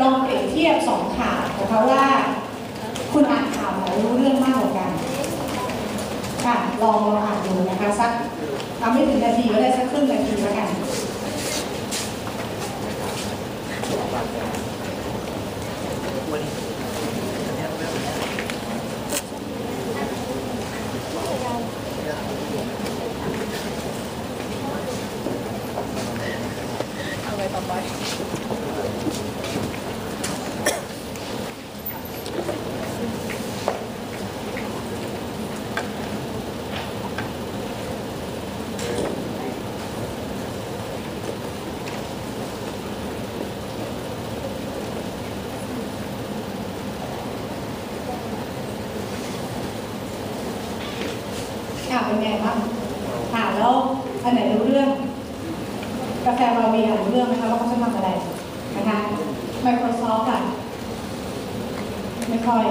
ลองเปรียบเทียบสองข่าวนะคะว่า คุณอ่านข่าวไหนรู้เรื่องมากกว่ากันค่ะลองลองอ่านดูนะคะสักเอาไม่ถึงนาทีก็ได้สักครึ่งนาทีแล้วกันเอาไว้ต่อไป อ่าเป็นไงบ้างค่ะแล้วอันไหนรู้เรื่อง กาแฟบาเบียรู้เรื่องไหมคะว่าเขาจะทำอะไรนะคะ Microsoft ค่ะไม่ค่อย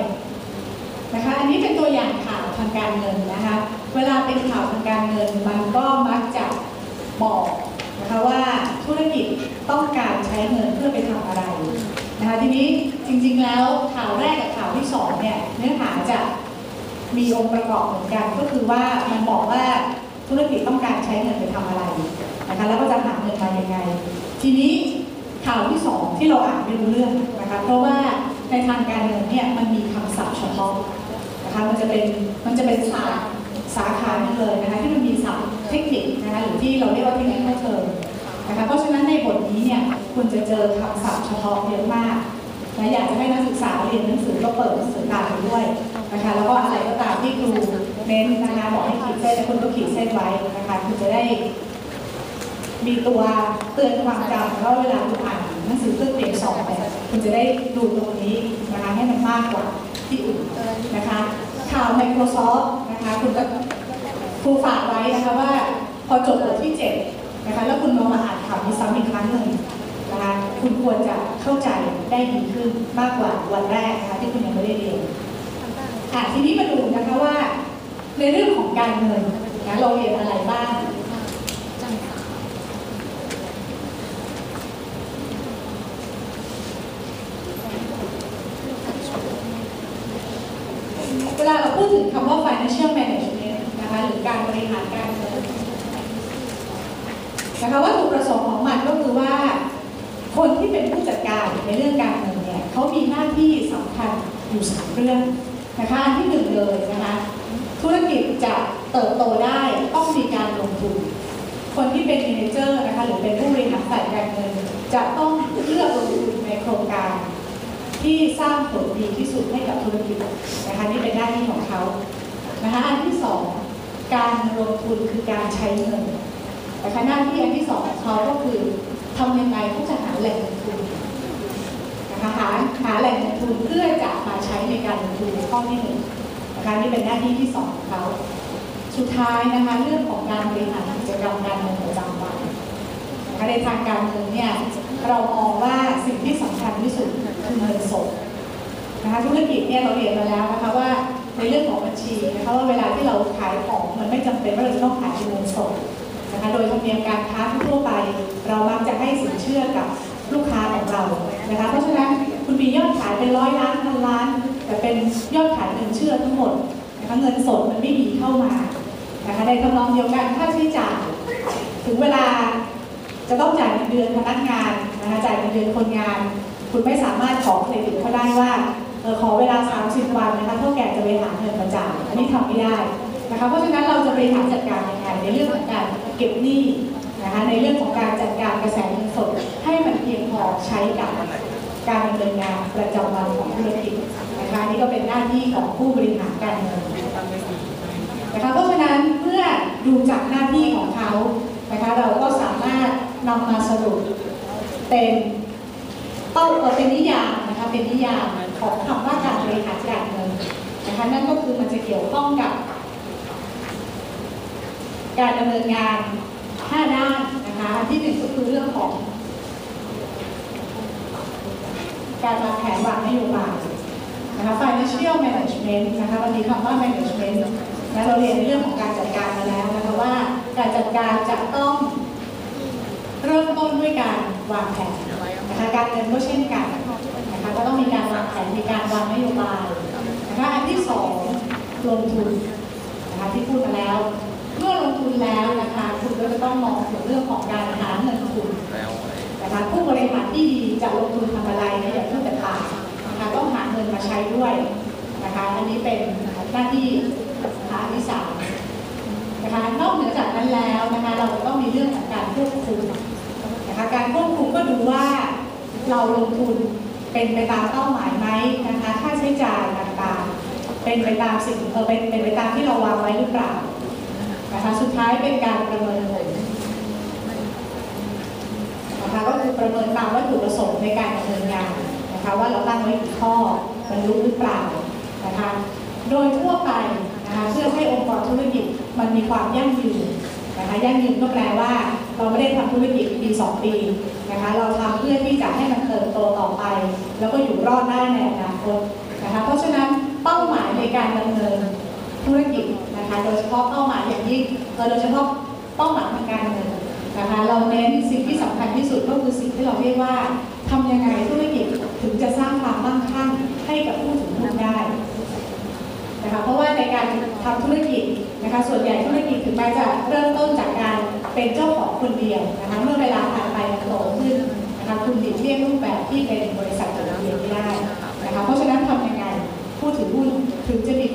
นะคะอันนี้เป็นตัวอย่างข่าวทางการเงินนะคะ เวลาเป็นข่าวทางการเงิน มันก็มักจะบอกนะคะว่าธุรกิจต้องการใช้เงินเพื่อไปทำอะไรนะคะทีนี้จริงๆแล้วข่าวแรกกับข่าวที่สองเนี่ยเนื้อหาจะมีองค์ประกอบเหมือนกันก็คือว่ามันบอกว่า ธุรกิจต้องการใช้เงินไปทำอะไรนะคะแล้วก็จะหาเงินมายังไง ทีนี้ข่าวที่สองที่เราอ่านไม่รู้เรื่องนะคะเพราะว่าในทางการเงินเนี่ยมันมีคำศัพท์เฉพาะนะคะมันจะเป็นมันจะเป็นศาสตร์สาขานึงเลยนะคะที่มันมีศัพท์เทคนิคนะคะหรือที่เราเรียกว่าเทคนิคเทอมนะคะเพราะฉะนั้นในบทนี้เนี่ยคุณจะเจอคำศัพท์เฉพาะเยอะมาก นะอยากจะให้นักศึกษาเรียนหนังสือก็เปิดหนังสือตามไปด้วยนะคะแล้วก็อะไรก็ตามที่ครูเน้นนะคะบอกให้ขีดเส้นคุณก็ขีดเส้นไว้นะคะคุณจะได้ มีตัวเตือนความจำแล้วเวลาคุณอ่านหนังสือเครื่องเตรียมสอบเนี่ยคุณจะได้ดูตรงนี้นะคะให้มันมากกว่าที่อื่นนะคะข่าว Microsoft นะคะคุณก็ครูฝากไว้นะคะว่าพอจบบทที่เจ็ดนะคะแล้วคุณลองมาอ่านข่าวนี้ซ้ำอีกครั้งหนึ่ง นะคะคุณควรจะเข้าใจได้ดีขึ้นมากกว่าวันแรกนะคะที่คุณยังไม่ได้เรียนค่ะทีนี้มาดูนะคะว่า ในเรื่องของการเงินนะเราเรียนอะไรบ้างเวลาเราพูดถึงคำว่า financial management นะคะหรือการบริหารการเงินนะคะวัตถุประสงค์ของมันก็คือว่า คนที่เป็นผู้จัดการในเรื่องการเงินเนี่ยเขามีหน้าที่สำคัญอยู่สามเรื่องนะคะอันที่หนึ่งเลยนะคะธุรกิจจะเติบโตได้ต้องมีการลงทุน คนที่เป็น m ม n เจอร์นะคะหรือเป็นผู้บริหารฝ่ายการเงิน จะต้องเลือกลงทุนในโครงการ ที่สร้างผลดีที่สุดให้กับธุรกิจนะคะนี่เป็นหน้าที่ของเขานะคะอันที่สองการลงทุนคือการใช้เงินนะคะหน้าที่อันที่สองของเขาก็คือ ทำยังไงเขาจะหาแหล่งเงินทุนนะคะหาหาแหล่งเงินทุนเพื่อจะมาใช้ในการลงทุนข้อที่หนึ่งนะคะนี่เป็นหน้าที่ที่สองของเขาสุดท้ายนะคะเรื่องของการบริหารกิจกรรมการเงินประจำวันในทางการเงินเนี่ยเรามองว่าสิ่งที่สำคัญที่สุดคือเงินสดนะคะธุรกิจเนี่ยเราเรียนมาแล้วนะคะว่าในเรื่องของบัญชีนะคะว่าเวลาที่เราขายของมันไม่จำเป็นว่าเราจะต้องขายเป็นเงินสด นะคะโดยธรรมเนียมการค้าทั่วไป เรามักจะให้สินเชื่อกับลูกค้าของเรานะคะเพราะฉะนั้นคุณมียอดขายเป็นร้อยล้านพันล้าน แต่เป็นยอดขายเงินเชื่อทั้งหมดนะคะเงินสดมันไม่มีเข้ามานะคะในทำนองเดียวกันค่าใช้จ่ายถึงเวลาจะต้องจ่ายเงินเดือนพนักงานนะคะจ่ายเงินเดือนคนงาน คุณไม่สามารถขอเครดิตเขาได้ว่าเออขอเวลา 30 วันนะคะเท่าแก่จะไปหาเงินมาจ่ายอันนี้ทำไม่ได้ นะคะเพราะฉะนั้นเราจะบริหารจัดการยังไงในเรื่องของการเก็บหนี้นะคะในเรื่องของการจัดการกระแสเงินสดให้มันเพียงพอใช้กับการดำเนินงานประจำวันของธุรกิจนะคะนี่ก็เป็นหน้าที่ของผู้บริหารการเงินนะคะเพราะฉะนั้นเมื่อดูจากหน้าที่ของเขานะคะเราก็สามารถนำมาสรุปเป็นเป้าเป็นนิยามนะคะเป็นนิยามของคำว่าการบริหารการเงินนะคะนั่นก็คือมันจะเกี่ยวข้องกับ การดำเนินงาน 5 ด้านนะคะที่หนึ่งก็คือเรื่องของ การวางแผนวางนโยบายนะคะ financial management นะคะวันนี้คำว่า management นะเราเรียนเรื่องของการจัดการมาแล้วนะคะว่าการจัดการจะต้องเริ่มต้นด้วยการวางแผนนะคะการเงินก็เช่นกันนะคะก็ต้องมีการวางแผนมีการวางนโยบายนะคะอันที่สองลงทุนนะคะที่พูดมาแล้ว เมื่อลงทุนแล้วนะคะคุณก็จะต้องมองถึงเรื่องของการหาเงินทุนนะคะผู้บริหารที่ดีจะลงทุนทำอะไรนะอย่าเพูดแต่ปากนะคะต้องหาเงินมาใช้ด้วยนะคะอันนี้เป็นหน้าที่นะคะอันที่สามนะคะนอกเหนือจากนั้นแล้วนะคะเราจะต้องมีเรื่องของการควบคุมนะคะการควบคุมก็ดูว่าเราลงทุนเป็นไปตามเป้าหมายไหมนะคะค่าใช้จ่ายต่างๆเป็นไปตามสิ่งเออเป็นเป็นไปตามที่เราวางไว้หรือเปล่า นะคะสุดท้ายเป็นการประเมินผลนะคะก็คือประเมินตามวัตถุประสงค์ในการดำเนินงานนะคะว่าเราตั้งไว้กี่ข้อบรรลุหรือเปล่านะคะโดยทั่วไปนะคะเพื่อให้องค์กรธุรกิจมันมีความยั่งยืนนะคะยั่งยืนก็แปลว่าเราไม่ได้ทำธุรกิจปีสองปีนะคะเราทำเพื่อที่จะให้มันเติบโตต่อไป แล้วก็อยู่รอดได้ในอนาคตนะคะเพราะฉะนั้นเป้าหมายในการดำเนินธุรกิจ นะคะ โดยเฉพาะเป้าหมายอย่างยิ่งเออโดยเฉพาะเป้าหมายทางการเงินนะคะเราเน้นสิ่งที่สำคัญที่สุดก็คือสิ่งที่เราเรียกว่าทำยังไงธุรกิจถึงจะสร้างความมั่งคั่งให้กับผู้ถือหุ้นได้นะคะเพราะว่าในการทำธุรกิจนะคะส่วนใหญ่ธุรกิจถึงแม้จะเริ่มต้นจากการเป็นเจ้าของคนเดียวนะคะเมื่อเวลาผ่านไปมันโตขึ้นนะคะคุณหลีกเลี่ยงรูปแบบที่เป็นบริษัทจดทะเบียนไม่ได้นะคะเพราะฉะนั้นทำยังไงผู้ถือหุ้นถึงจะมี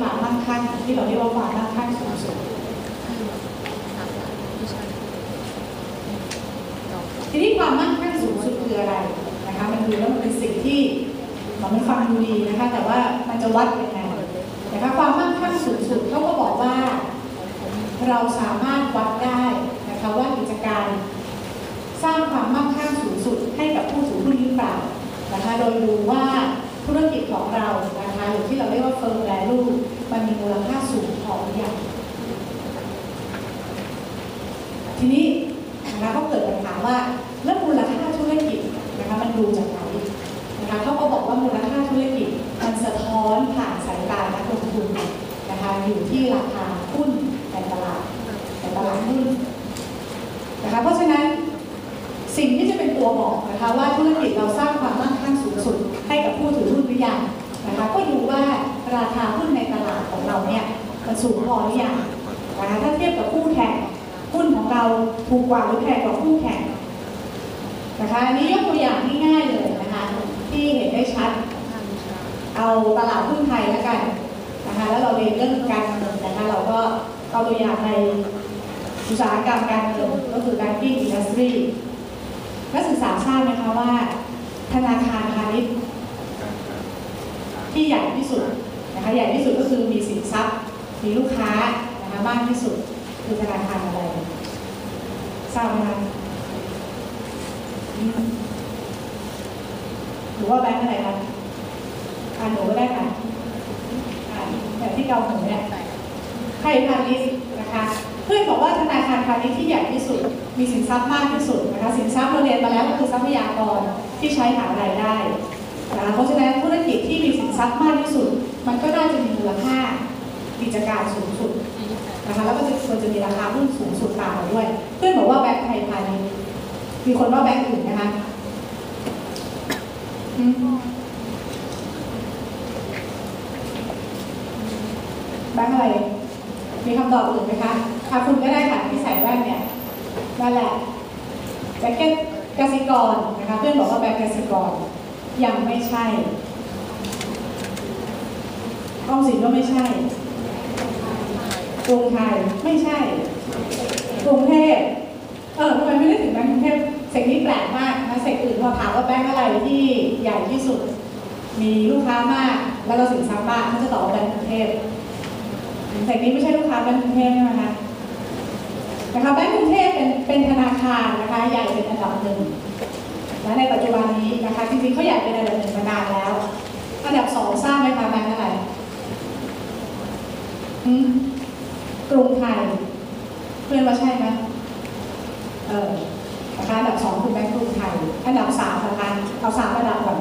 ามมั่งคั่งที่เราเรียกว่าความมั่งคั่งสูงสุดทีนี้ความมั่งคั่งสูงสุดคืออะไรนะคะมันดูแล้วมันเป็นสิ่งที่มันฟังดูดีนะคะ แต่ว่ามันจะวัดยังไงนะคะความมั่งคั่งสูงสุดเขาก็บอกว่า เราสามารถวัดได้นะคะว่ากิจการ สร้างความมั่งคั่งสูงสุดให้กับผู้ถือหุ้นหรือเปล่านะคะโดยดูว่าธุรกิจของเรานะคะหรือที่เราเรียกว่า firm value มั มันมีมูลค่าสูงพอหรือยังทีนี้นะคะก็เกิดปัญหาว่าแล้วมูลค่าธุรกิจนะคะมันดูจากไหนนะคะเขาก็บอกว่ามูลค่าธุรกิจมันสะท้อนผ่านสายตานักลงทุนนะคะอยู่ที่ราคาหุ้นในตลาดในตลาดหุ้นนะคะเพราะฉะนั้นสิ่งที่จะเป็นตัวบอกนะคะว่าธุรกิจเราสร้างความมั่งคั่งสูงสุด ให้กับผู้ถือหุ้นหรือยังนะคะก็ดูว่า ราคาหุ้นในตลาดของเราเนี่ยมันสูงพอหรือยังนะคะถ้าเทียบกับคู่แข่งหุ้นของเราถูกกว่าหรือแพงกว่าคู่แข่งนะคะอันนี้ยกตัวอย่างง่ายๆเลยนะคะที่เห็นได้ชัด เอาตลาดหุ้นไทยแล้วกันนะคะแล้วเราเรียนเรื่องการเงินนะคะเราก็เอาตัวอย่างในอุตสาหกรรมการเงินก็คือ banking industry นักศึกษาทราบไหมคะว่า ธนาคารพาณิชย์ที่ใหญ่ที่สุด นะคะใหญ่ที่สุดก็คือมีสินทรัพย์ มีลูกค้านะคะมากที่สุดคือธนาคารอะไรทราบไหมคะหรือว่าแบงก์อะไรคะอ่านหนูก็ได้ค่ะอ่านแบบที่เกาหนูเนี่ยไทยพาณิชย์นะคะเพื่อนบอกว่าธนาคารพาณิชย์ที่ใหญ่ที่สุด มีสินทรัพย์มากที่สุดนะคะสินทรัพย์เราเรียนมาแล้วก็คือทรัพยากรที่ใช้หารายได้ เพราะฉะนั้นธุรกิจที่มีสินทรัพย์มากที่สุด มันก็น่าจะมีมูลค่ากิจการสูงสุดนะคะแล้วก็จะควรจะมีราคาหุ้นสูงสุดตามมาด้วย เพื่อนบอกว่าแบงก์ไทยพาณิชย์มีคนว่าแบงก์อื่นนะคะแบงก์อะไร มีคำตอบอื่นไหมคะค่ะคุณก็ได้ค่ะที่ใส่แว่นเนี่ยนั่นแหละแจ็คเก็ตกสิกรนะคะเพื่อนบอกว่าแบงก์กสิกร ยังไม่ใช่ออมสินก็ไม่ใช่กรุงไทยไม่ใช่กรุงเทพเออทำไมไม่ได้ถึงแบงก์กรุงเทพเสกนี้แปลกมากนะเสกอื่นพอถามว่าแบงก์อะไรที่ใหญ่ที่สุด มีลูกค้ามาก แล้วก็สินทรัพย์มากเขาจะตอบว่าแบงก์กรุงเทพเสกนี้ไม่ใช่ลูกค้าแบงก์กรุงเทพใช่ไหมคะนะคะแบงก์กรุงเทพเป็นเป็นธนาคารนะคะใหญ่เป็นอันดับหนึ่ง และในปัจจุบันนี้นะคะจริงๆเขาใหญ่เป็นอันดับหนึ่งมานานแล้วอันดับสองทราบไหมคะแบงก์อะไรกรุงไทยเพื่อนว่าใช่ไหมเออนะคะอันดับสองคือแบงก์กรุงไทยอันดับสามนะคะเอาสามอันดับก่อน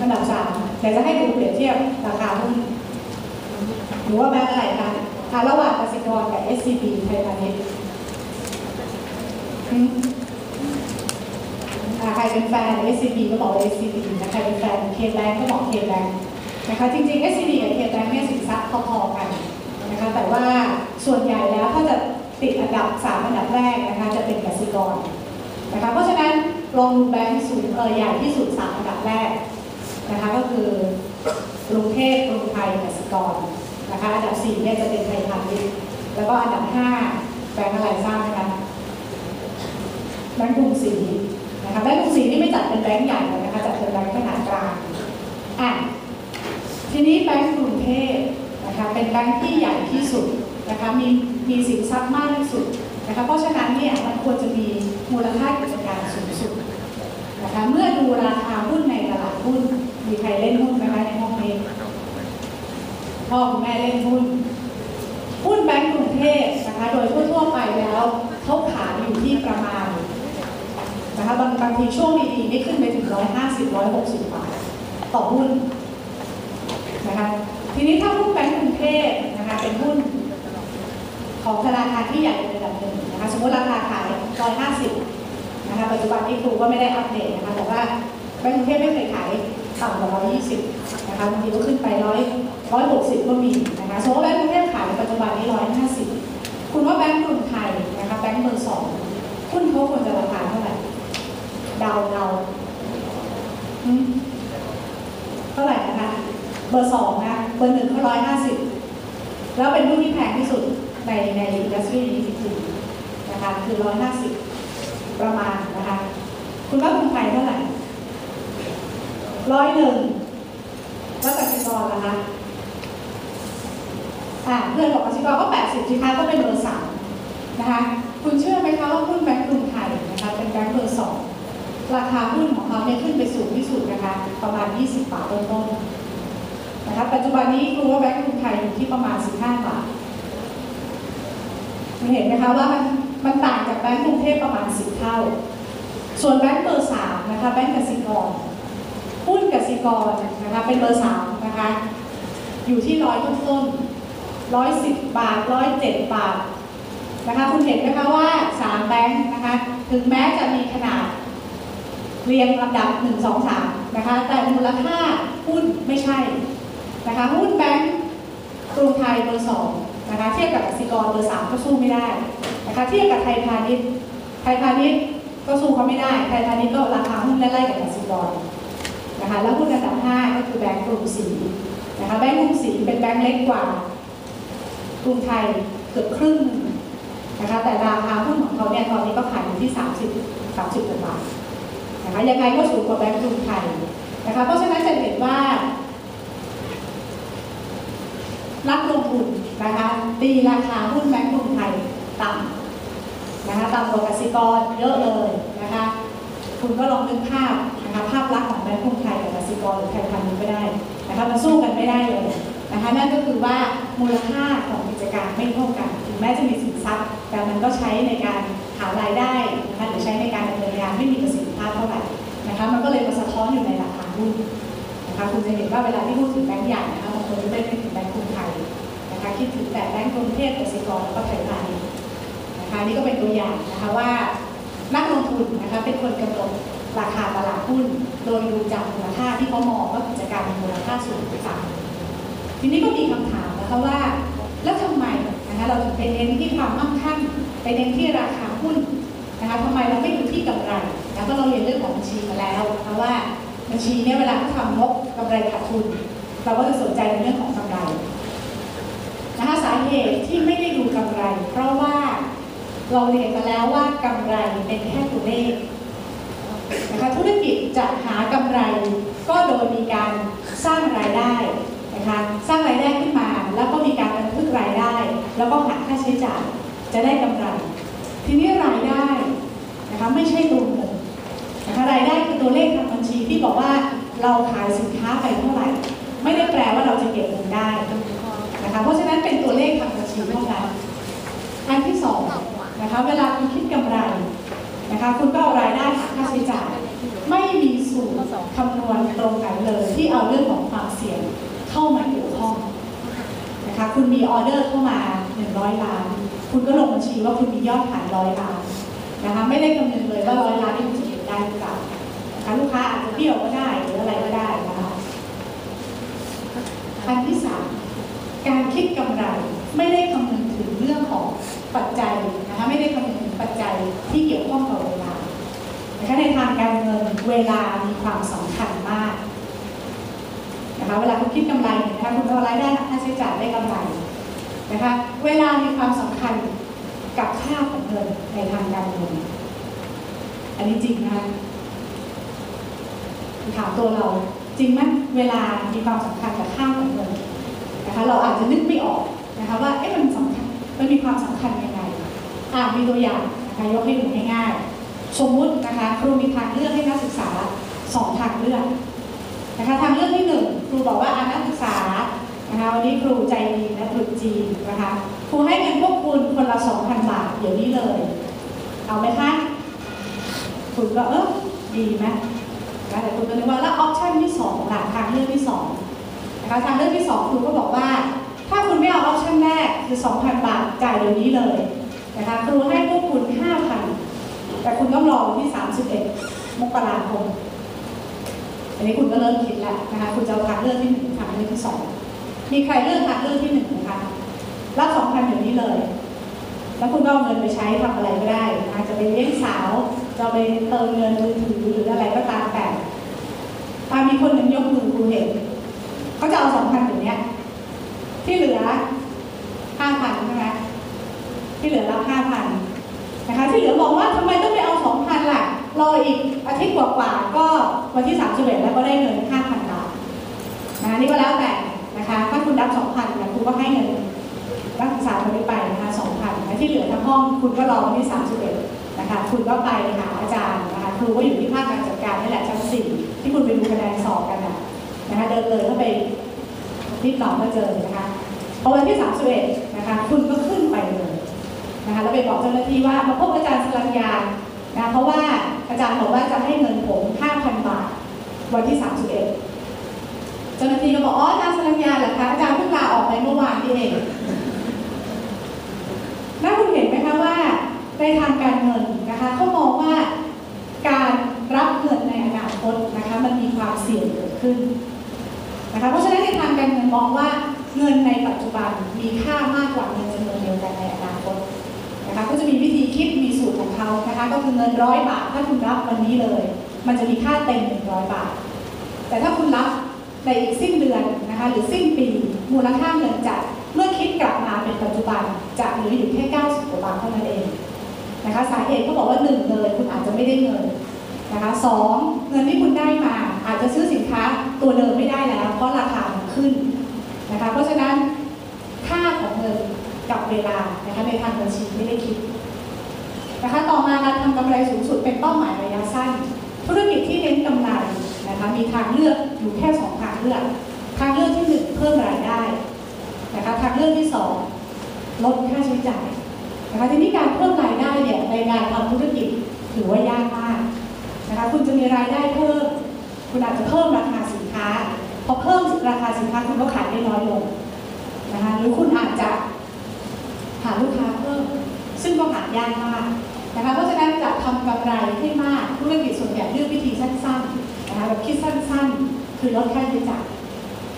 อันดับสามเดี๋ยวจะให้ดูเปรียบเทียบราคาหุ้นหรือว่าแบงก์อะไรคะคะระหว่างกสิกรกับ SCB ไทยพาณิชย์อืมอ่า ใครเป็นแฟน SCB ก็บอก SCB นะใครเป็นแฟนเคแบงก็บอกเคแบงนะคะจริงๆ SCB กับ KBank เนี่ยสินทรัพย์พอๆกันนะคะแต่ว่าส่วนใหญ่แล้วถ้าจะติดอันดับสามอันดับแรกนะคะจะเป็นกสิกรนะคะเพราะฉะนั้นลองแบงก์สูงเออใหญ่ที่สุดสามอันดับแรกนะคะก็คือกรุงเทพกรุงไทยกสิกรนะคะอันดับสี่เนี่ยจะเป็นไทยพาณิชย์แล้วก็อันดับห้าแบงก์อะไรทราบไหมคะแบงก์กรุงศรี นะคะแบงก์กรุงศรีนี่ไม่จัดเป็นแบงก์ใหญ่เลยนะคะจัดเป็นแบงก์ขนาดกลางอะทีนี้แบงก์กรุงเทพนะคะเป็นแบงก์ที่ใหญ่ที่สุดนะคะมีมีสินทรัพย์มากที่สุดนะคะเพราะฉะนั้นเนี่ยมันควรจะมีมูลค่ากิจการสูงสุดนะคะเมื่อดูราคาหุ้นในตลาดหุ้นมีใครเล่นหุ้นไหมคะในห้องนี้พ่อคุณแม่เล่นหุ้นหุ้นแบงก์กรุงเทพนะคะโดยทั่วๆไปแล้วเขาขายอยู่ที่ประมาณ นะคะบางบางทีช่วงดีๆนี่ขึ้นไปถึง 150 160 บาท ต่อหุ้นนะคะทีนี้ถ้าหุ้นแบงก์กรุงเทพนะคะเป็นหุ้นของธนาคารที่ใหญ่ในระดับหนึ่งนะคะสมมติราคาขาย 150 นะคะปัจจุบันนี้ครูก็ไม่ได้อัปเดตนะคะแต่ว่าแบงก์กรุงเทพไม่เคยขายต่ำกว่า120 นะคะบางทีก็ขึ้นไป 100 160 ก็มีนะคะสมมติแบงก์กรุงเทพขายปัจจุบันนี้ 150 คุณว่าแบงก์กรุงไทยนะคะแบงก์เบอร์สองหุ้นเขาควรจะราคาเท่าไหร่ ดาเดาเท่าไหร่นะคะเบอร์สองนะเบอร์หนึ่งเขาร้อยห้าสิบแล้วเป็นหุ้นที่แพงที่สุดในในอินดัสทรีนี้จริงๆนะคะคือร้อยห้าสิบประมาณนะคะ คุณว่าคุณไทยเท่าไหร่ร้อยหนึ่งแล้วกสิกรล่ะคะอ่าเพื่อนบอกกสิกรก็แปดสิบสิคะก็เป็นเบอร์สามนะคะ คุณเชื่อไหมคะว่าหุ้นแบงก์กรุงไทยนะคะเป็นแบงก์เบอร์สอง ราคาหุ้นของเขาเนี่ยขึ้นไปสูงที่สุดนะคะประมาณ 20 บาทต้นๆนะคะปัจจุบันนี้รู้ว่าแบงก์กรุงไทยอยู่ที่ประมาณ 15 บาทเห็นไหมคะว่ามันมันต่างจากแบงก์กรุงเทพประมาณ 10 เท่า ส่วนแบงก์เบอร์สามนะคะแบงก์กสิกรหุ้นกสิกรนะคะเป็นเบอร์สามนะคะอยู่ที่ร้อยต้นๆร้อยสิบบาทร้อยเจ็ดบาทนะคะคุณเห็นไหมคะว่าสามแบงก์นะคะถึงแม้จะมีขนาด เรียงลำดับ 1 2 3 นะคะ แต่มูลค่าหุ้นไม่ใช่นะคะ หุ้นแบงก์กรุงไทยเบอร์สองนะคะเทียบกับกสิกรเบอร์สามก็สู้ไม่ได้นะคะเทียบกับไทยพาณิชย์ไทยพาณิชย์ก็สู้เขาไม่ได้ ไทยพาณิชย์ก็ราคาหุ้นไล่ๆกับกสิกรนะคะแล้วหุ้นอันดับห้าก็คือแบงก์กรุงศรีนะคะแบงก์กรุงศรีเป็นแบงก์เล็กกว่ากรุงไทยเกือบครึ่งหนึ่งนะคะแต่ราคาหุ้นของเขาเนี่ยตอนนี้ก็ขายอยู่ที่ 30 30กว่าบาท นะคะยังไงก็สูงกว่าแบงก์กรุงไทยนะคะเพราะฉะนั้นจะเห็นว่านักลงทุนนะคะตีราคาหุ้นแบงก์กรุงไทยต่ำนะคะต่ำกว่ากสิกรเยอะเลยนะคะคุณก็ลองนึกภาพนะคะภาพลักษณ์ของแบงก์กรุงไทยกับกสิกรหรือไทยพาณิชย์ก็ได้นะคะมันสู้กันไม่ได้เลยนะคะนั่นก็คือว่ามูลค่าของกิจการไม่เท่ากัน ถึงแม้จะมีสินทรัพย์ แต่มันก็ใช้ในการ หารายได้นะคะหรือใช้ในการดำเนินงานไม่มีประสิทธิภาพเท่าไหร่นะคะมันก็เลยมาสะท้อนอยู่ในราคาหุ้นนะคะคุณจะเห็นว่าเวลาที่พูดถึงแบงก์ใหญ่นะคะบางคนจะไม่ได้ถึงแบงก์กรุงไทยนะคะคิดถึงแต่แบงก์กรุงเทพกสิกรแล้วก็ไทยพาณิชย์นะคะนี่ก็เป็นตัวอย่างนะคะว่านักลงทุนนะคะเป็นคนกำหนดราคาตลาดหุ้น โดยดูจากมูลค่าที่เขามองว่ากิจการมีมูลค่าสูงหรือต่ำทีนี้ก็มีคำถามนะคะว่า แล้วทำไมนะคะเราถึงไปเน้นที่ความมั่งคั่งไปเน้นที่ราคา หุ้นนะคะทำไมเราไม่ดูที่กำไรแล้วก็เราเรียนเรื่องของบัญชีมาแล้วเพราะว่าบัญชีเนี่ยเวลาเขาทำงบกำไรขาดทุน เราก็จะสนใจในเรื่องของกำไรนะคะสาเหตุที่ไม่ได้ดูกำไร เพราะว่าเราเรียนมาแล้วว่ากำไรเป็นแค่ตัวเลขนะคะธุรกิจจะหากำไรก็โดยมีการสร้างรายได้นะคะสร้างรายได้ขึ้นมา แล้วก็มีการบันทึกรายได้ แล้วก็หักค่าใช้จ่ายจะได้กำไร ทีนี้รายได้นะคะไม่ใช่ตัวเงินนะคะรายได้คือตัวเลขทางบัญชีที่บอกว่าเราขายสินค้าไปเท่าไหร่ ไม่ได้แปลว่าเราจะเก็บเงินได้นะคะเพราะฉะนั้นเป็นตัวเลขทางบัญชีเท่านั้นอันที่สองนะคะเวลาคุณคิดกำไรนะคะคุณก็เอารายได้หักค่าใช้จ่ายไม่มีสูตรคำนวณตรงไหนเลยที่เอาเรื่องของความเสี่ยงเข้ามาเกี่ยวข้องนะคะคุณมีออเดอร์เข้ามา 100 ล้าน คุณก็ลงบัญชีว่าคุณมียอดขายร้อยล้านนะคะไม่ได้คำนึงเลยว่าร้อยล้านนี่คุณจะเก็บได้หรือเปล่านะคะลูกค้าอาจจะเบี้ยวก็ได้หรืออะไรก็ได้นะคะอันที่สามการคิดกำไรไม่ได้คำนึงถึงเรื่องของปัจจัยนะคะไม่ได้คำนึงถึงปัจจัยที่เกี่ยวข้องกับเวลานะคะในทางการเงินเวลามีความสำคัญมากนะคะเวลาคุณคิดกำไรเนี่ยนะคะคุณเอารายได้ค่าใช้จ่ายได้กำไร นะคะเวลามีความสำคัญกับค่าของเงินในทางการเงินอันนี้จริงนะคะถามตัวเราจริงไหมเวลามีความสำคัญกับค่าของเงินนะคะเราอาจจะนึกไม่ออกนะคะว่าเอ๊ะมันสำคัญมันมีความสำคัญยังไงอ่ามีตัวอย่างนะคะยกให้ดูง่ายๆสมมุตินะคะครูมีทางเลือกให้นักศึกษาสองทางเลือกนะคะทางเลือกที่หนึ่งครูบอกว่าอานักศึกษานะคะวันนี้ครูใจดีและตรุษจีนะคะ ครูให้เงินพวกคุณคนละ2,000บาทเดี๋ยวนี้เลย เอาไหมคะคุณก็เออดีไหมแต่คุณก็นึกว่าแล้วออปชั่นที่สองล่ะทางเลือกที่สองนะคะทางเลือกที่สองคุณก็บอกว่า ถ้าคุณไม่เอาออปชั่นแรกคือ2,000บาทจ่ายเดี๋ยวนี้เลยนะคะครูให้พวกคุณ5,000แต่คุณต้องรอที่31มกราคมอันนี้คุณก็เริ่มคิดแล้วนะคะคุณจะเอาทางเลือกที่หนึ่งทางเลือกที่สองมีใครเลือกทางเลือกที่หนึ่งนะคะ รับ2,000เดี๋ยวนี้เลย แล้วคุณก็เอาเงินไปใช้ทำอะไรก็ได้ อาจจะไปเลี้ยงสาวจะไปเติมเงินมือถือหรืออะไรก็ตามแต่อามีคนหนึ่งยกมือคุณเห็นเขาจะเอาสองพันอย่างเนี้ย ที่เหลือห้าพันใช่ไหมที่เหลือรับห้าพันนะคะที่เหลือบอกว่าทำไมต้องไปเอาสองพันล่ะรออีกอาทิตย์กว่าๆก็วันที่สามสิบเอ็ดแล้วก็ได้เงินห้าพันบาทนะคะนี่ก็แล้วแต่นะคะ ถ้าคุณรับสองพันเนี่ยคุณก็ให้เงิน อทั้งห้องคุณก็รอวันที่สามสิบเอ็ดนะคะคุณก็ไปหาอาจารย์นะคะครูก็อยู่ที่ภาคการจัดการนี่แหละชั้นสี่ที่คุณไปดูคะแนนสอบกันนะนะคะเดินเลยเข้าไปที่ต่อก็เจอนะคะพอวันที่สามสิบเอ็ดนะคะคุณก็ขึ้นไปเลยนะคะแล้วไปบอกเจ้าหน้าที่ว่ามาพบอาจารย์สรัญญานะเพราะว่าอาจารย์บอกว่าจะให้เงินผมห้าพันบาท วันที่สามสิบเจ้าหน้าที่ก็บอกอ๋ออาจารย์สรัญญาเหรอคะอาจารย์เพิ่งลาออกไปเมื่อวานนี่เอง แล้วคุณเห็นไหมคะว่า ในทางการเงินนะคะเขามองว่าการรับเงินในอนาคตนะคะมันมีความเสี่ยงเกิดขึ้นนะคะเพราะฉะนั้นในทางการเงินมองว่าเงินในปัจจุบันมีค่ามากกว่าเงินจำนวนเดียวกันในอนาคตนะคะก็จะมีวิธีคิดมีสูตรของเขานะคะก็คือเงินร้อยบาทถ้าคุณรับวันนี้เลย มันจะมีค่าเต็มหนึ่งร้อยบาท แต่ถ้าคุณรับในอีกสิ้นเดือนนะคะหรือสิ้นปีมูลค่าเงินจะเมื่อคิดกลับมาเป็นปัจจุบันจะเหลืออยู่แค่ 90กว่าบาทเท่านั้นเอง นะคะสาเหตุเขาบอกว่าหนึ่งเลยคุณอาจจะไม่ได้เงินนะคะสองเงินที่คุณได้มา อาจจะซื้อสินค้าตัวเดิมไม่ได้แล้ว เพราะราคามันขึ้นนะคะเพราะฉะนั้นค่าของเงินกับเวลานะคะในทางบัญชีไม่ได้คิดนะคะต่อมาการทำกำไรสูงสุดเป็นเป้าหมายระยะสั้น ธุรกิจที่เน้นกำไรนะคะมีทางเลือกอยู่แค่สองทางเลือก ทางเลือกที่หนึ่งเพิ่มรายได้นะคะทางเลือกที่สองลดค่าใช้จ่าย นะคะทีนี้การเพิ่มรายได้เนี่ยในการทำธุรกิจถือว่ายากมากนะคะคุณจะมีรายได้เพิ่ม คุณอาจจะเพิ่มราคาสินค้า พอเพิ่มราคาสินค้าคุณก็ขายได้น้อยลงนะคะหรือคุณอาจจะหาลูกค้าเพิ่ม ซึ่งก็หายากมากนะคะเพราะฉะนั้นจะทำกำไรให้มากธุรกิจส่วนใหญ่เลือกวิธีสั้นๆนะคะแบบคิดสั้นๆ คือลดค่าใช้จ่าย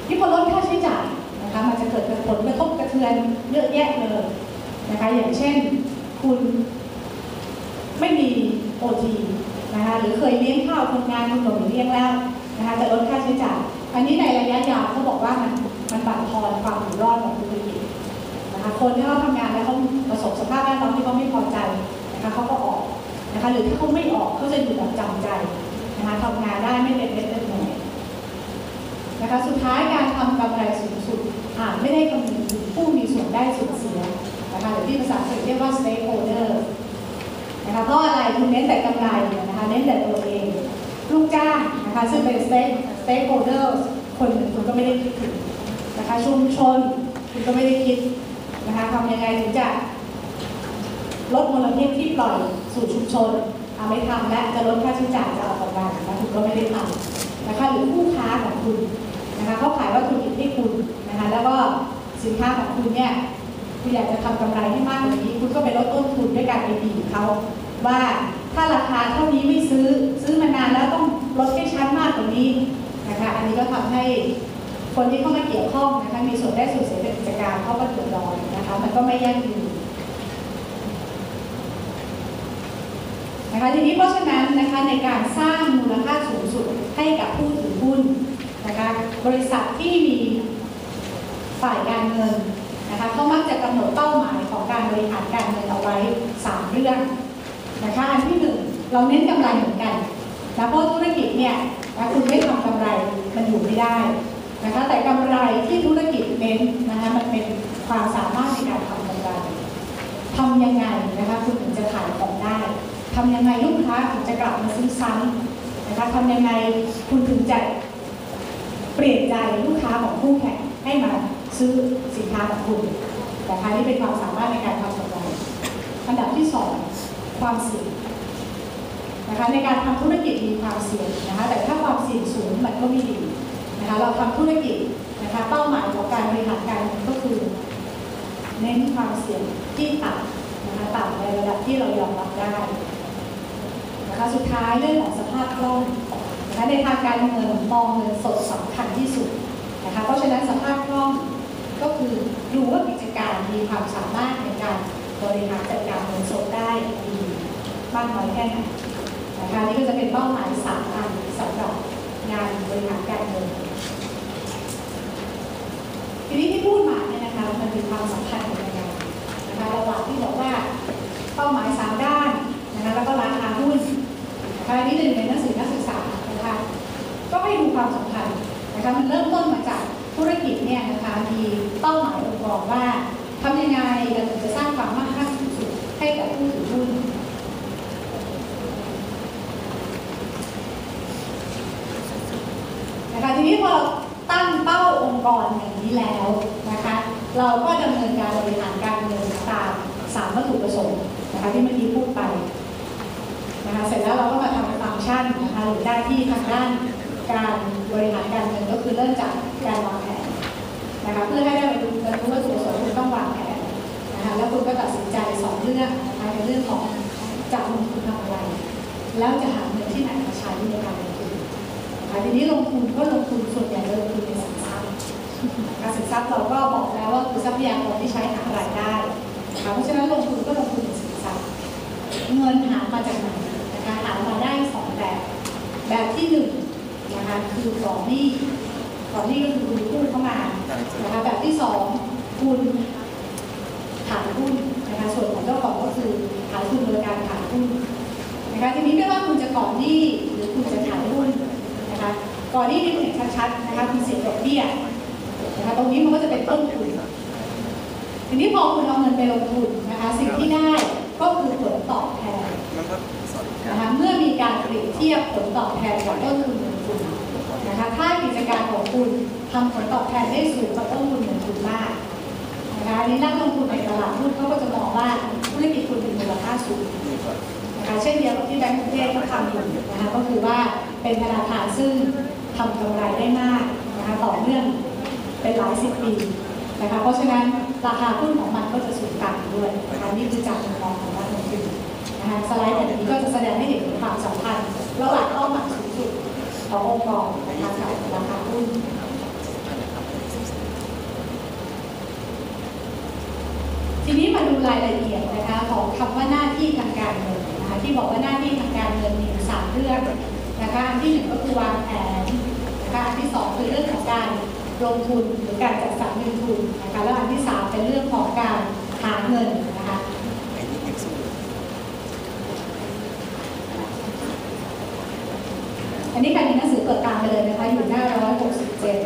ที่พอลดค่าใช้จ่ายนะคะมันจะเกิดผลกระทบกระเทือนเยอะแยะเลย นะคะอย่างเช่นคุณไม่มีโอทีนะคะหรือเคยเลี้ยงข้าวคนงานคุณหลงเลี้ยงแล้วนะคะจะลดค่าใช้จ่ายอันนี้ในระยะยาวเขาบอกว่ามันมันบั่นทอนความอยู่รอดของธุรกิจนะคะคนที่เขาทำงานแล้วเขาประสบสภาพแวดล้อมที่เขาไม่พอใจนะคะเขาก็ออกนะคะหรือถ้าเขาไม่ออกเขาจะอยู่แบบจำใจนะคะทำงานได้ไม่เป็นเม็ดเป็นหน่วยนะคะสุดท้ายการทำกำไรสูงสุดอาจไม่ได้คำนึงถึงผู้มีส่วนได้ส่วนเสีย นะคะหรือที่ภาษาอังกฤษเรียกว่า stakeholder นะคะเพราะอะไรคุณเน้นแต่กำไรนะคะเน้นแต่ตัวเอง ลูกจ้างนะคะซึ่งเป็น stake stakeholder คนหนึ่งคุณก็ไม่ได้คิดถึงนะคะชุมชนคุณก็ไม่ได้คิดนะคะทำยังไงถึงจะลดมลพิษที่ปล่อยสู่ชุมชนเอาไม่ทำและจะลดค่าใช้จ่ายจะออกกำลังนะคะคุณก็ไม่ได้ทำนะคะหรือคู่ค้าของคุณนะคะเขาขายวัตถุดิบให้คุณนะคะแล้วก็สินค้าของคุณเนี่ย คุณอยากจะทำกำไรให้มากกว่านี้ คุณก็ไปลดต้นทุนด้วยการไปบีบเขาว่าถ้าราคาเท่านี้ไม่ซื้อซื้อมานานแล้วต้องลดให้ชั้นมากกว่านี้นะคะอันนี้ก็ทำให้คนที่เข้ามาเกี่ยวข้องนะคะมีส่วนได้ส่วนเสียเป็นกิจการเข้ามาเดือดร้อนนะคะมันก็ไม่ยั่งยืนนะคะทีนี้เพราะฉะนั้นนะคะในการสร้างมูลค่าสูงสุดให้กับผู้ถือหุ้นนะคะบริษัทที่มีฝ่ายการเงิน นะคะเขามักจะกำหนดเป้าหมายของการบริหารการเงินเอาไว้ 3 เรื่องนะคะอันที่หนึ่งเราเน้นกำไรเหมือนกันนะเพราะธุรกิจเนี่ยนะคุณไม่ทำกำไรมันอยู่ไม่ได้นะคะแต่กำไรที่ธุรกิจเน้นนะคะมันเป็นความสามารถในการทำกำไรทำยังไงนะคะคุณถึงจะขายของได้ทำยังไงลูกค้าถึงจะกลับมาซื้อซ้ำนะคะทำยังไงคุณถึงจะเปลี่ยนใจลูกค้าของคู่แข่งให้มา ซื้อสินค้าของคุณนะคะนี่เป็นความสามารถในการทำกำไรอันดับที่สองความเสี่ยงนะคะในการทำธุรกิจมีความเสี่ยงนะคะแต่ถ้าความเสี่ยงสูงมันก็ไม่ดีนะคะเราทำธุรกิจนะคะเป้าหมายของการบริหารการเงินก็คือ เน้นความเสี่ยงที่ต่ำนะคะต่ำในระดับที่เรายอมรับได้นะคะสุดท้ายเรื่องของสภาพคล่องนะคะในทางการเงินมองเงินสดสำคัญที่สุดนะคะเพราะฉะนั้นสภาพคล่อง ก็คือดูว่ากิจการมีความสามารถในการบริหารจัดการเงินสดได้ดีมากน้อยแค่ไหนนะคะนี่ก็จะเป็นเป้าหมายสามอันสำหรับงานบริหารการเงินทีนี้ที่พูดมาเนี่ยนะคะมันเป็นความสัมพันธ์กันยังไงนะคะระหว่างที่บอกว่าเป้าหมายสามด้านนะคะแล้วก็ราคาหุ้นนะคะนี่หนึ่งในหนังสือนักศึกษานะคะก็ให้ดูความสำคัญนะคะมันเริ่มต้นมาจาก ธุรกิจเนี่ยนะคะมีเป้าหมายองค์กรว่าทำยังไงเราถึงจะสร้างความมั่งคั่งสูงสุดให้กับผู้ถือหุ้นนะคะทีนี้พอเราตั้งเป้าองค์กรอย่างนี้แล้วนะคะ เราก็ดำเนินการบริหารการเงินตามสามวัตถุประสงค์นะคะที่เมื่อกี้พูดไปนะคะเสร็จแล้วเราก็มาทำฟังก์ชันนะคะหรือหน้าที่ทางด้าน การบริหารการเงินก็คือเริ่มจากการวางแผนนะคะเพื่อให้ได้บรรลุบรรลุวัตถุประสงค์คุณต้องวางแผนนะคะแล้วคุณก็ตัดสินใจสองเรื่องนะคะในเรื่องของจะลงทุนทำอะไร แล้วจะหาเงินที่ไหนมาใช้ในการลงทุนนะคะทีนี้ลงทุนก็ลงทุนส่วนใหญ่ลงทุนในสินทรัพย์การสินทรัพย์เราก็บอกแล้วว่าคือทรัพยากรที่ใช้หารายได้นะคะเพราะฉะนั้นลงทุนก็ลงทุนในสินทรัพย์เงินหามาจากไหนนะคะหามาได้สองแบบแบบที่หนึ่ง นะคะคือก่อนหนี้ก่อนหนี้ก็คือคุณกู้เข้ามานะคะแบบที่สองคุณขายหุ้นนะคะส่วนของเจ้าของก็คือขายทุนโดยการขายหุ้นนะคะทีนี้ไม่ว่าคุณจะก่อนหนี้หรือคุณจะขายหุ้นนะคะก่อนหนี้ที่คุณเห็นชัดๆนะคะคุณเสียดอกเบี้ยนะคะตรงนี้มันก็จะเป็นต้นทุนทีนี้พอคุณเอาเงินไปลงทุนนะคะสิ่งที่ได้ก็คือผลตอบแทนนะคะเมื่อมีการเปรียบเทียบผลตอบแทนกับต้นทุนลงทุ นะคะ ถ้ากิจการของคุณทำผลตอบแทนได้สูงกว่าต้นทุนลงทุนมากนะคะนี้นักลงทุนในตลาดหุ้นเขาก็จะมองว่าธุรกิจคุณมีมูลค่าสูงนะคะเช่นเดียวกับที่แบงก์กรุงเทพก็ทำอยู่นะคะก็คือว่าเป็นธนาคารซึ่งทำกำไรได้มากนะคะต่อเนื่องเป็นหลายสิบปีนะคะเพราะฉะนั้นราคาหุ้นของมันก็จะสูงต่ำด้วยนะคะนี่คือจากมุมมองของนักลงทุนนะคะสไลด์แบบนี้ก็จะแสดงให้เห็นถึงความสัมพันธ์ระหว่างเป้าหมายสูงสุด ขององค์กรนะคะกับราคาหุ้นทีนี้มาดูรายละเอียดนะคะของคำว่าหน้าที่ทางการเงินนะคะที่บอกว่าหน้าที่ทางการเงินมีสามเรื่องนะคะอันที่หนึ่งก็คือวางแผนนะคะอันที่สองคือเรื่องของการลงทุนหรือการจัดสรรเงินทุนนะคะแล้วอันที่สามเป็นเรื่องของการหาเงินนะคะ อันนี้ใครมีหนังสือเปิดตามไปเลยนะคะ อยู่หน้าร้อยหกสิบเจ็ด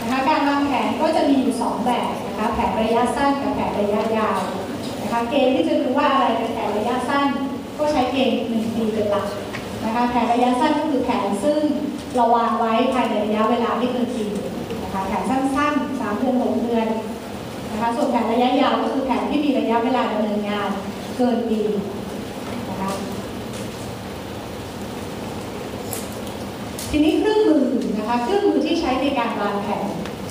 นะคะการวางแผนก็จะมีอยู่ 2 แบบนะคะแผนระยะสั้นกับแผนระยะยาวนะคะเกณฑ์ที่จะดูว่าอะไรเป็นแผนระยะสั้น ก็ใช้เกณฑ์1ปีเป็นหลักนะคะแผนระยะสั้นก็คือแผนซึ่งเราวางไว้ภายในระยะเวลาไม่เกินปีนะคะแผนสั้นๆ3เดือน6เดือนนะคะส่วนแผนระยะยาวก็คือแผนที่มีระยะเวลาดำเนินงานเกินปีนะคะ ทีนี้เครื่องมือนะคะเครื่องมือที่ใช้ในการวางแผน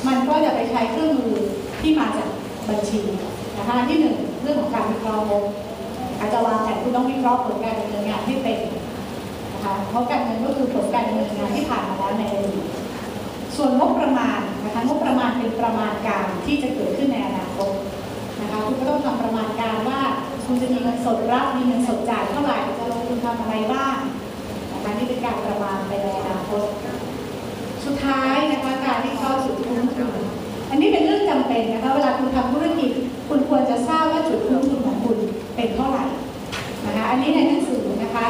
มันก็จะไปใช้เครื่องมือที่มาจากบัญชีนะคะที่หนึ่งเรื่องของการวิเคราะห์งบนะคะจะวางแผนคุณต้องวิเคราะห์ผลการดำเนินงานให้เป็นนะคะเพราะการเงินก็คือผลการดำเนินนินงานที่ผ่านมาแล้วในอดีตส่วนงบประมาณนะคะงบประมาณเป็นประมาณการที่จะเกิดขึ้นในอนาคตนะคะคุณก็ต้องทำประมาณการว่าคุณจะมีเงินสดรับมีเงินสดจ่ายเท่าไหร่จะลงทุนทำอะไรบ้าง นะคะนี่เป็นการประมาณไปในอนาคตสุดท้ายนะคะการที่เข้าจุดคุ้มทุนอันนี้เป็นเรื่องจำเป็นนะคะเวลาคุณทำธุรกิจ คุณควรจะทราบว่าจุดคุ้มทุนของคุณเป็นเท่าไหร่นะคะอันนี้ในหนังสือนะคะ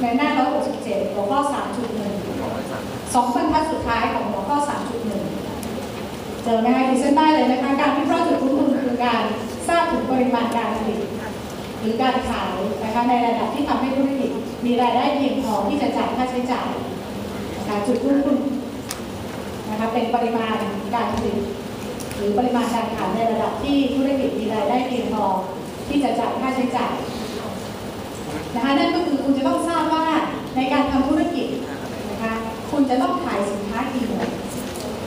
ในหน้า 167 หัวข้อ 3.1สองบรรทัดสุดท้ายของหัวข้อ 3.1 เจอไหมคะขีดเส้นใต้เลยนะคะ การวิเคราจุดคุ้มทุนคือการทราบถึงปริมาณการผลิตหรือการขายนะคะในระดับที่ทำให้ธุรกิจ มีรายได้เพียงพอที่จะจ่ายค่าใช้จ่ายนะคะจุดคุ้มทุนนะคะเป็นปริมาณการผลิตหรือปริมาณการขายในระดับที่ธุรกิจมีรายได้เพียงพอที่จะจ่ายค่าใช้จ่ายนะคะนั่นก็คือคุณจะต้องทราบว่าในการทำธุรกิจนะคะคุณจะต้องขายสินค้ากี่หมวด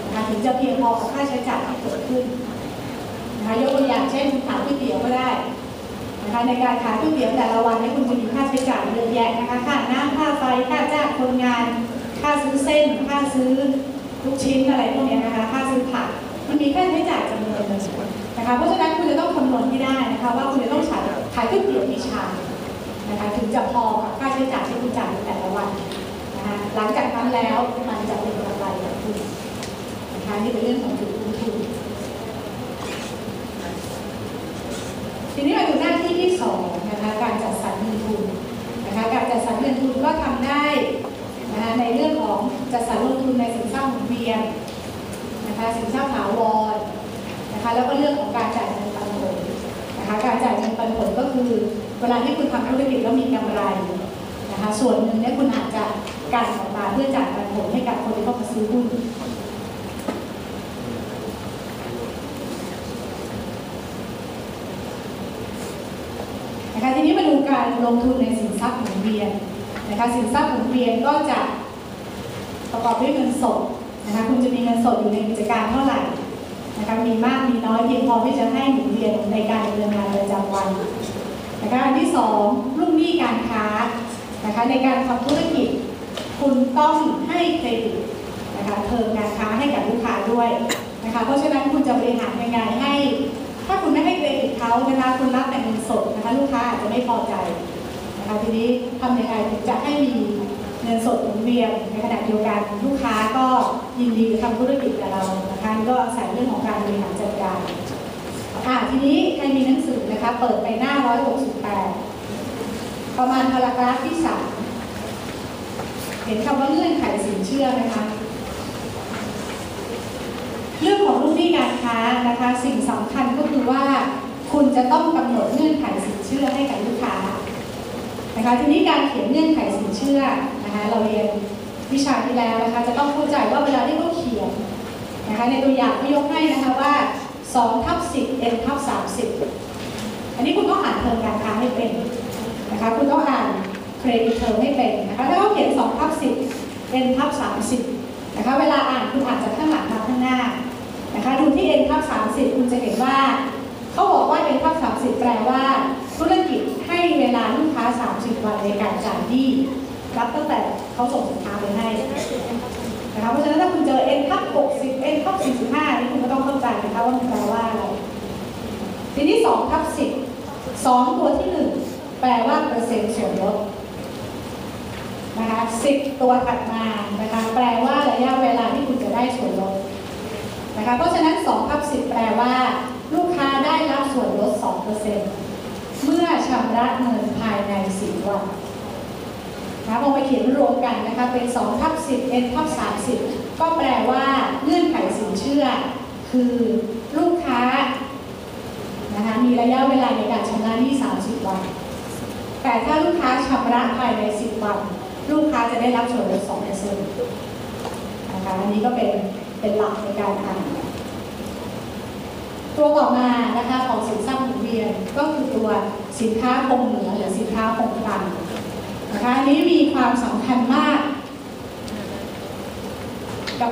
นะคะถึงจะเพียงพอกับค่าใช้จ่ายที่เกิดขึ้นนะคะยกตัวอย่างเช่นขายก๋วยเตี๋ยวก็ได้ นะคะในการขายก๋วยเตี๋ยวแต่ละวันนี้คุณจะมีค่าใช้จ่ายเยอะแยะนะคะค่าน้ำค่าไฟค่าจ้างคนงาน ค่าซื้อเส้น ค่าซื้อลูกชิ้นอะไรพวกนี้นะคะค่าซื้อผักมันมีค่าใช้จ่ายจำนวนหนึ่งนะคะเพราะฉะนั้นคุณจะต้องคำนวณให้ได้นะคะว่าคุณจะต้องขายขายก๋วยเตี๋ยวกี่ชามนะคะถึงจะพอกับค่าใช้จ่ายที่คุณจ่ายในแต่ละวันนะคะหลังจากนั้นแล้วมันจะเป็นกำไรกับคุณนะคะนี่เป็นเรื่องของจุดคุ้มทุน ทีนี้มาดูหน้าที่ที่สองนะคะการจัดสรรเงินทุนนะคะการจัดสรรเงินทุนก็ทำได้นะคะในเรื่องของจัดสรรลงทุนในสินทรัพย์หมุนเวียนนะคะสินทรัพย์ถาวรนะคะแล้วก็เรื่องของการจ่ายเงินปันผลนะคะการจ่ายเงินปันผลก็คือเวลาที่คุณทำธุรกิจแล้วมีกำไรนะคะส่วนหนึ่งเนี่ยคุณอาจจะการออกมาเพื่อจ่ายปันผลให้กับคนที่เข้ามาซื้อหุ้นนะคะทีนี้มาดู การลงทุนในสินทรัพย์หมุนเวียนนะคะสินทรัพย์หมุนเวียนก็จะประกอบด้วยเงินสดนะคะคุณจะมีเงินสดอยู่ในกิจการเท่าไหร่นะคะมีมากมีน้อยเพียงพอที่จะให้หมุนเวียนในการดำเนินงานประจำวันนะคะอันที่สองลูกหนี้การค้านะคะในการทำธุรกิจ คุณต้องให้เครดิตนะคะเทอมการค้าให้กับลูกค้าด้วยนะคะเพราะฉะนั้นคุณจะบริหารยังไงให้ ถ้าคุณไม่ให้เครดิตเขานะคะคุณรับแต่เงินสดนะคะลูกค้าอาจจะไม่พอใจนะคะทีนี้ทำยังไงถึงจะให้มีเงินสดหมุนเวียนในขณะเดียวกันลูกค้าก็ยินดีทำธุรกิจกับเรานะคะก็อาศัยเรื่องของการบริหารจัดการอ่าทีนี้ใครมีหนังสือนะคะเปิดไปหน้า 168 ประมาณพารากราฟที่ 3 เห็นคำว่าเงื่อนไขสินเชื่อไหมคะ เรื่องของลูกหนี้การค้านะคะสิ่งสำคัญก็คือว่า คุณจะต้องกำหนดเงื่อนไขสินเชื่อให้กับลูกค้านะคะทีนี้การเขียนเงื่อนไขสินเชื่อนะคะเราเรียนวิชาที่แล้วนะคะจะต้องเข้าใจว่าเวลาที่เขาเขียนนะคะในตัวอย่างเขายกให้นะคะว่า2ทับ10 n ทับ30 อันนี้คุณต้องอ่านเทอมการค้าให้เป็นนะคะคุณต้องอ่านเครดิตเทอมให้เป็นนะคะถ้าเขาเขียน2ทับ10 n ทับ30นะคะเวลาอ่านคุณอ่านจากข้างหลังมาข้างหน้า นะคะดูที่ n ทับ30 คุณจะเห็นว่า เขาบอกว่า n ทับ30 แปลว่า ธุรกิจให้เวลาลูกค้า 30 วันในการจ่ายหนี้รับตั้งแต่เขาส่งสินค้าไปให้นะคะเพราะฉะนั้นถ้าคุณเจอ n ทับ60 n ทับ45นี่คุณก็ต้องเข้าใจนะคะว่ามันแปลว่าอะไรทีนี้2ทับ10 2 ตัวที่ 1 แปลว่าเปอร์เซ็นต์ส่วนลดนะคะ10 ตัวถัดมานะคะแปลว่าระยะเวลาที่คุณจะได้ส่วนลด นะคะเพราะฉะนั้น2ทับ10 แปลว่า ลูกค้าได้รับส่วนลด 2%เมื่อชำระเงินภายใน 4 วันนะพอมาเขียนรวมกันนะคะเป็น2ทับ10 n ทับ30 ก็แปลว่าเงื่อนไขสินเชื่อ คือลูกค้านะคะมีระยะเวลาในการชำระหนี้ 30 วัน แต่ถ้าลูกค้าชำระภายใน 10 วัน ลูกค้าจะได้รับส่วนลด2%นะคะอันนี้ก็เป็น เป็นหลักในการอ่านตัวต่อมานะคะของสินทรัพย์หมุนเวียนก็คือตัวสินค้าคงเหลือหรือสินค้าคงคลังนะคะอันนี้มีความสำคัญมาก กับ